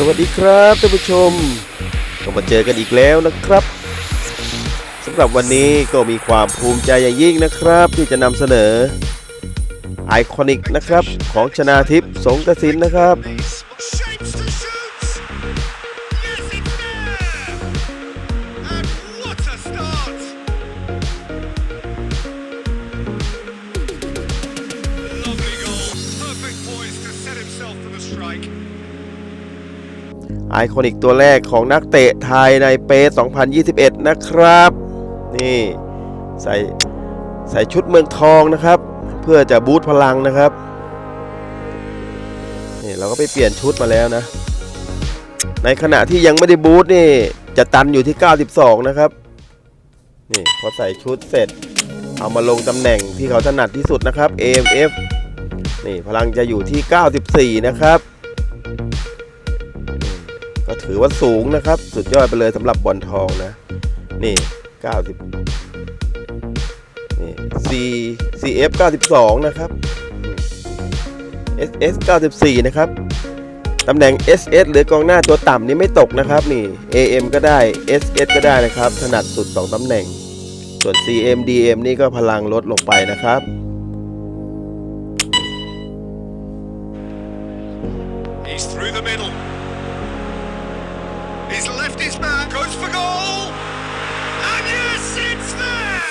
สวัสดีครับท่านผู้ชม ก็มาเจอกันอีกแล้วนะครับสำหรับวันนี้ก็มีความภูมิใจอย่างยิ่งนะครับ ที่จะนำเสนอไอคอนิกนะครับของชนาทิพย์สงกระสินนะครับ อคอนิกตัวแรกของนักเตะไทยในเป2021 นะครับ นี่ใส่ใส่ชุดเมืองทองนะครับ เพื่อจะบูตพลังนะครับ นี่เราก็ไปเปลี่ยนชุดมาแล้วนะ ในขณะที่ยังไม่ได้บูตนี่จะตันอยู่ที่ 92 นะครับ นี่พอใส่ชุดเสร็จ เอามาลงตำแหน่งที่เขาถนัดที่สุดนะครับ AMF นี่พลังจะอยู่ที่ 94 นะครับ ถือว่าสูงนะครับ สุดยอดไปเลยสำหรับบอลทองนะ นี่ 90 นี่ C CF 92 นะครับ SS 94 นะครับตำแหน่ง SS หรือกองหน้าตัวต่ำนี่ไม่ตกนะครับ นี่ AM ก็ได้ SS ก็ได้นะครับ ถนัดสุด 2ตำแหน่ง ส่วน CM DM นี่ก็พลังลดลงไปนะครับ He's left his man, goes for goal! And yes, it's there!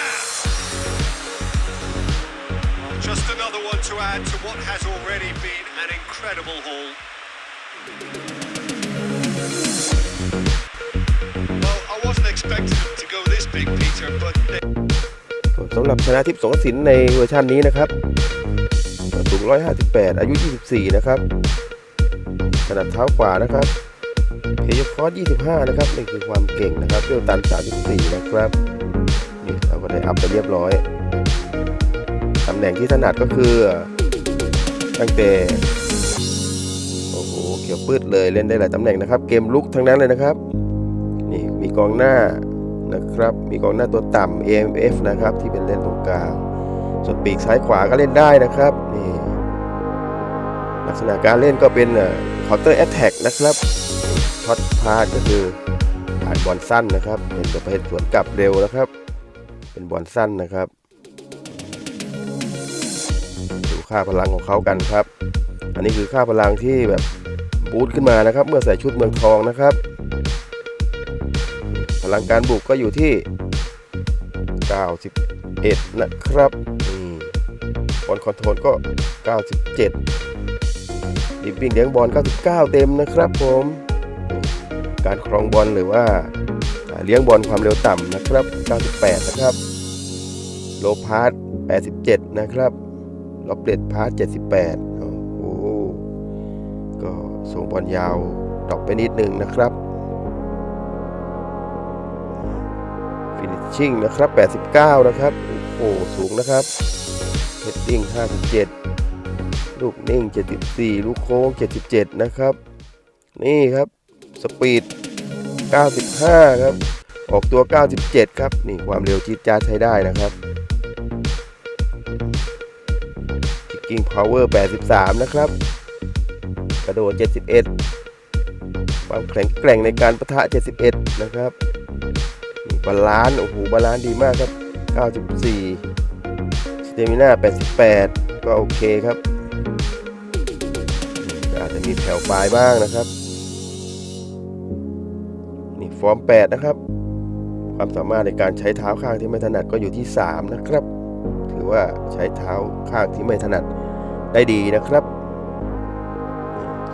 Just another one to add to what has already been an incredible haul. Well, I wasn't expecting them to go this big, Peter, but they สำหรับชนะทิพย์สงสินในเวอร์ชันนี้นะครับสูง 158 อายุ 24 นะครับถนัดเท้าขวานะครับ เพย์คอร์ส25 นะครับนี่คือความเก่งนะครับเรียวตัน 34 นะครับนี่เราก็ได้อัพไปเรียบร้อยตำแหน่งที่ถนัดก็คือ ตั้งแต่โอ้โหเกี่ยวปืดเลยเล่นได้หลายตำแหน่งนะครับ เกมลุกทั้งนั้นเลยนะครับนี่มีกองหน้านะครับ มีกองหน้าตัวต่ำ AMF นะครับ ที่เป็นเล่นตรงกลางส่วนปีกซ้ายขวาก็เล่นได้นะครับนี่ลักษณะการเล่นก็เป็น counter attack นะครับ ช็อตพาดก็คือผ่านบอลสั้นนะครับเป็นประเภทสวนกลับเร็วนะครับ เป็นบอลสั้นนะครับ ดูค่าพลังของเขากันครับ อันนี้คือค่าพลังที่แบบบูตขึ้นมานะครับ เมื่อใส่ชุดเมืองทองนะครับ พลังการบุกก็อยู่ที่ 91 นะครับนี่บอลคอนโทรลก็ 97ดิบบิ้งเลี้ยงบอล 99 เต็มนะครับผม การครองบอลหรือว่าเลี้ยงบอลความเร็วต่ำนะครับ 98 นะครับ โลพาส87 นะครับล็อบเด็ดพาส78 โอ้โห ก็ส่งบอลยาวดอปไปนิดหนึ่งนะครับ ฟินิชชิ่งนะครับ 89 นะครับ โอ้โห สูงนะครับเฮดดิ้ง 57 ลูกนิ่ง 74 ลูกโค้ง 77 นะครับ นี่ครับ สปีด 95 ครับ ออกตัว 97 ครับ นี่ความเร็วจี๊ดจ๊าใช้ได้นะครับคิกกิ้งพาวเวอร์ 83 นะครับ กระโดด 71 ความแข็งแกร่งในการประทะ 71 นะครับบาลานซ์โอ้โหบาลานซ์ดีมากครับ 94สเตมิน่า88 ก็โอเคครับอาจจะมีแผ่วปลายบ้างนะครับ ฟอร์ม 8 นะครับ ความสามารถในการใช้เท้าข้างที่ไม่ถนัดก็อยู่ที่ 3 นะครับ ถือว่าใช้เท้าข้างที่ไม่ถนัดได้ดีนะครับ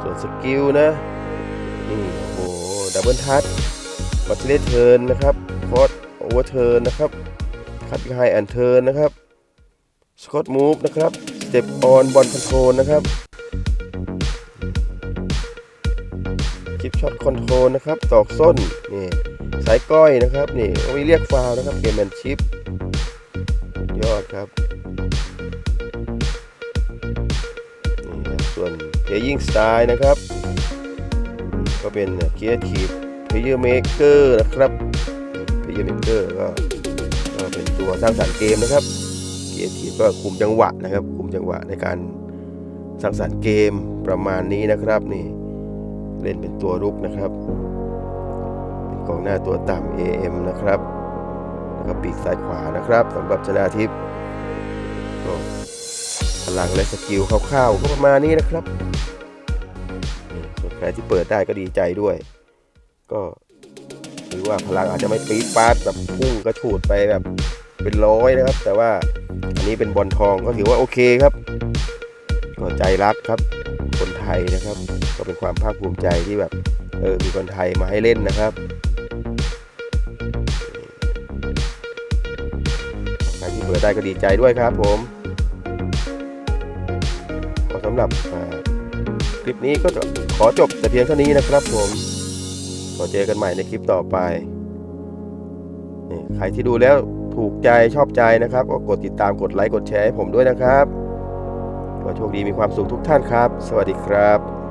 ส่วนสกิลนะ นี่ โอ้โห ดับเบิลทัชวัตเลเทิร์นนะครับคอร์ดโอเวอร์เทิร์นนะครับ คัดไฮแอนเทิร์นนะครับ สกอตมูฟนะครับ สเต็ปออนบอลคอนโทรลนะครับ ชิปช็อตคอนโทรลนะครับตอกส้นนี่สายก้อยนะครับนี่เอาไว้เรียกฟาวนะครับเกมแมนชิปยอดครับนี่ครับส่วนเพย์ยิงสไตล์นะครับ ก็เป็นเคียร์ทีฟเพย์เยอร์เมเกอร์นะครับเพย์เยอร์เมเกอร์ก็ก็เป็นตัวสร้างสรรค์เกมนะครับเคียร์ทีฟก็คุมจังหวะนะครับ คุมจังหวะในการสร้างสรรค์เกมประมาณนี้นะครับนี่ เล่นเป็นตัวรุกนะครับ เป็นกองหน้าตัวต่ำ AM นะครับ แล้วก็ปีกซ้ายขวานะครับสำหรับชนาทิพย์พลังและสกิลคร่าวๆก็ประมาณนี้นะครับส่วนใครที่เปิดได้ก็ดีใจด้วย ก็ถือว่าพลังอาจจะไม่ปี๊ดปาดแบบพุ่งกระฉูดไปแบบเป็นร้อยนะครับ แต่ว่าอันนี้เป็นบอลทองก็ถือว่าโอเคครับก็ใจรักครับ ไทยนะครับ ก็เป็นความภาคภูมิใจที่แบบเออมีคนไทยมาให้เล่นนะครับใครที่เปิดได้ก็ดีใจด้วยครับผมก็สำหรับคลิปนี้ก็ขอจบแต่เพียงเท่านี้นะครับผมก็เจอกันใหม่ในคลิปต่อไปใครที่ดูแล้วถูกใจชอบใจนะครับ ก็กดติดตามกดไลค์กดแชร์ให้ผมด้วยนะครับ ก็โชคดีมีความสุขทุกท่านครับ สวัสดีครับ